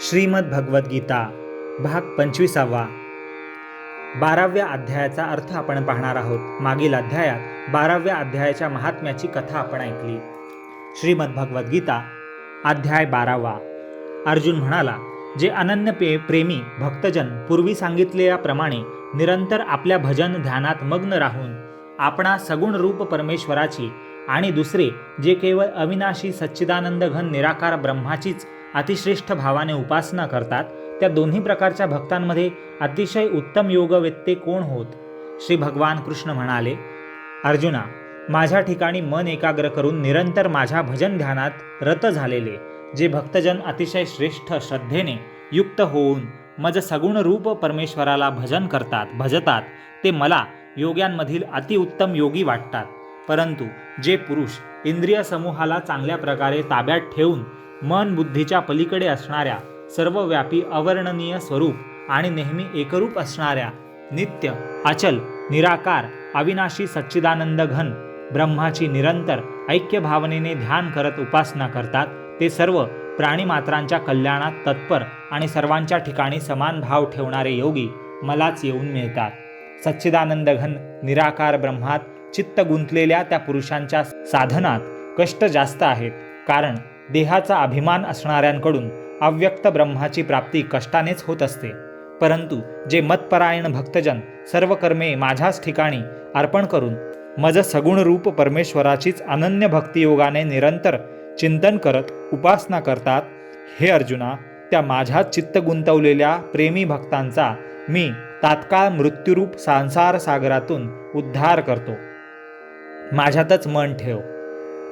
श्रीमद भगवद्गीता भाग पंचवीसावा. बाराव्या अध्यायाचा अर्थ आपण पाहणार आहोत. मागील अध्यायात बाराव्या अध्यायाच्या महात्म्याची कथा आपण ऐकली. श्रीमद भगवद्गीता अध्याय बारावा. अर्जुन म्हणाला जे अनन्य पे प्रेमी भक्तजन पूर्वी सांगितलेल्याप्रमाणे निरंतर आपल्या भजन ध्यानात मग्न राहून आपणा सगुण रूप परमेश्वराची आणि दुसरे जे केवळ अविनाशी सच्चिदानंद घन निराकार ब्रह्माचीच अतिश्रेष्ठ भावाने उपासना करतात त्या दोन्ही प्रकारच्या भक्तांमध्ये अतिशय उत्तम योगवेत्ते कोण होत? श्री भगवान कृष्ण म्हणाले अर्जुना माझ्या ठिकाणी मन एकाग्र करून निरंतर माझ्या भजन ध्यानात रत झालेले जे भक्तजन अतिशय श्रेष्ठ श्रद्धेने युक्त होऊन मज सगुण रूप परमेश्वराला भजन करतात भजतात ते मला योग्यांमधील अतिउत्तम योगी वाटतात. परंतु जे पुरुष इंद्रिय समूहाला चांगल्या प्रकारे ताब्यात ठेवून मन बुद्धीच्या पलीकडे असणाऱ्या सर्वव्यापी अवर्णनीय स्वरूप आणि नेहमी एकरूप असणाऱ्या नित्य अचल निराकार अविनाशी सच्चिदानंद घन ब्रह्माची निरंतर ऐक्य भावनेने ध्यान करत उपासना करतात ते सर्व प्राणीमात्रांच्या कल्याणात तत्पर आणि सर्वांच्या ठिकाणी समान भाव ठेवणारे योगी मलाच येऊन मिळतात. सच्चिदानंद घन निराकार ब्रह्मात चित्त गुंतलेल्या त्या पुरुषांच्या साधनात कष्ट जास्त आहेत कारण देहाचा अभिमान असणाऱ्यांकडून अव्यक्त ब्रह्माची प्राप्ती कष्टानेच होत असते. परंतु जे मतपरायण भक्तजन सर्व कर्मे माझ्याच ठिकाणी अर्पण करून मज सगुण रूप परमेश्वराचीच अनन्य भक्तियोगाने निरंतर चिंतन करत उपासना करतात हे अर्जुना त्या माझ्यात चित्त गुंतवलेल्या प्रेमी भक्तांचा मी तात्काळ मृत्यूरूप संसार सागरातून उद्धार करतो. माझ्यातच मन ठेव.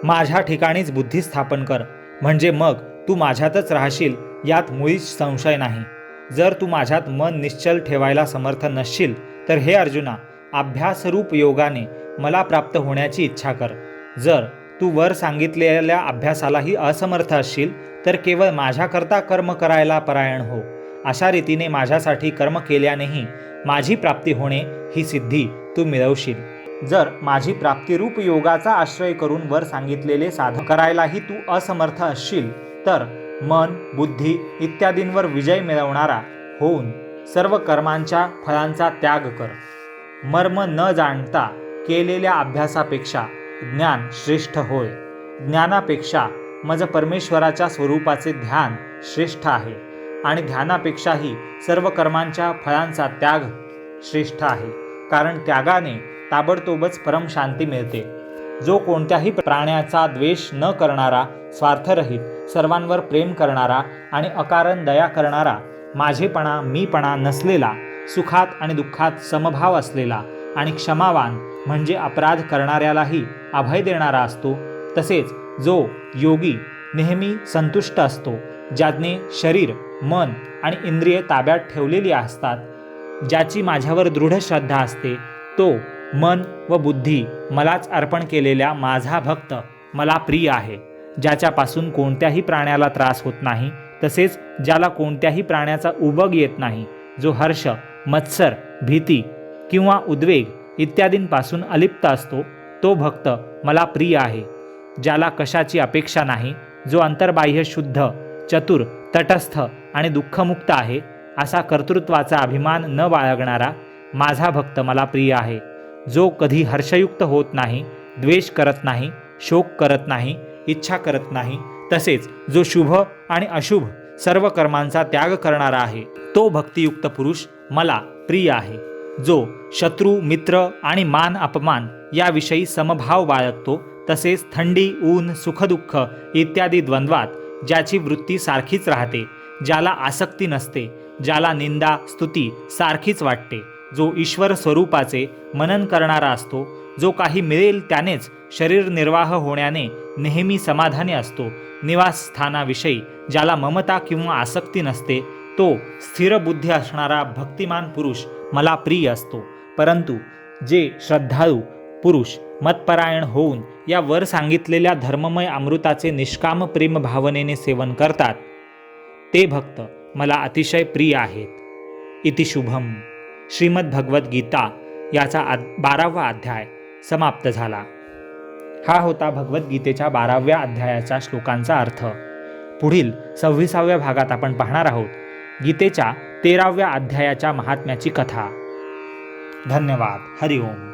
माझ्या ठिकाणीच बुद्धी स्थापन कर. म्हणजे मग तू माझ्यातच राहशील यात मुळीच संशय नाही. जर तू माझ्यात मन निश्चल ठेवायला समर्थ नसशील तर हे अर्जुना अभ्यासरूप योगाने मला प्राप्त होण्याची इच्छा कर. जर तू वर सांगितलेल्या अभ्यासालाही असमर्थ असशील तर केवळ माझ्याकरता कर्म करायला परायण हो. अशा रीतीने माझ्यासाठी कर्म केल्यानेही माझी प्राप्ती होणे ही सिद्धी तू मिळवशील. जर माझी प्राप्तिरूप योगाचा आश्रय करून वर सांगितलेले साधन करायलाही तू असमर्थ असशील तर मन बुद्धी इत्यादींवर विजय मिळवणारा होऊन सर्व कर्मांच्या फळांचा त्याग कर. मर्म न जाणता केलेल्या अभ्यासापेक्षा ज्ञान श्रेष्ठ होय. ज्ञानापेक्षा मज परमेश्वराच्या स्वरूपाचे ध्यान श्रेष्ठ आहे आणि ध्यानापेक्षाही सर्व कर्मांच्या फळांचा त्याग श्रेष्ठ आहे. कारण त्यागाने ताबडतोबच परम शांती मिळते. जो कोणत्याही प्राण्याचा द्वेष न करणारा स्वार्थरहित सर्वांवर प्रेम करणारा आणि अकारण दया करणारा माझेपणा मीपणा नसलेला सुखात आणि दुःखात समभाव असलेला आणि क्षमावान म्हणजे अपराध करणाऱ्यालाही अभय देणारा असतो तसेच जो योगी नेहमी संतुष्ट असतो ज्याने शरीर मन आणि इंद्रिय ताब्यात ठेवलेली असतात ज्याची माझ्यावर दृढ श्रद्धा असते तो मन व बुद्धी मलाच अर्पण केलेल्या माझा भक्त मला प्रिय आहे. ज्याच्यापासून कोणत्याही प्राण्याला त्रास होत नाही तसेच ज्याला कोणत्याही प्राण्याचा उबग येत नाही जो हर्ष मत्सर भीती किंवा उद्वेग इत्यादींपासून अलिप्त असतो तो भक्त मला प्रिय आहे. ज्याला कशाची अपेक्षा नाही जो अंतर्बाह्य शुद्ध चतुर तटस्थ आणि दुःखमुक्त आहे असा कर्तृत्वाचा अभिमान न बाळगणारा माझा भक्त मला प्रिय आहे. जो कधी हर्षयुक्त होत नाही द्वेष करत नाही शोक करत नाही इच्छा करत नाही तसेच जो शुभ आणि अशुभ सर्व कर्मांचा त्याग करणारा आहे तो भक्तियुक्त पुरुष मला प्रिय आहे. जो शत्रू मित्र आणि मान अपमान याविषयी समभाव बाळगतो तसेच थंडी ऊन सुखदुःख इत्यादी द्वंद्वात ज्याची वृत्ती सारखीच राहते ज्याला आसक्ती नसते ज्याला निंदा स्तुती सारखीच वाटते. जो ईश्वर स्वरूपाचे मनन करणारा असतो जो काही मिळेल त्यानेच शरीर निर्वाह होण्याने नेहमी समाधानी असतो. निवासस्थानाविषयी ज्याला ममता किंवा आसक्ती नसते तो स्थिर बुद्धी असणारा भक्तिमान पुरुष मला प्रिय असतो. परंतु जे श्रद्धाळू पुरुष मतपरायण होऊन या वर सांगितलेल्या धर्ममय अमृताचे निष्काम प्रेम भावनेने सेवन करतात ते भक्त मला अतिशय प्रिय आहेत. इति शुभम. श्रीमद भगवद्गीता याचा आ बारावा अध्याय समाप्त झाला. हा होता भगवद्गीतेच्या बाराव्या अध्यायाच्या श्लोकांचा अर्थ. पुढील सव्वीसाव्या भागात आपण पाहणार आहोत गीतेच्या तेराव्या अध्यायाच्या महात्म्याची कथा. धन्यवाद. हरिओम.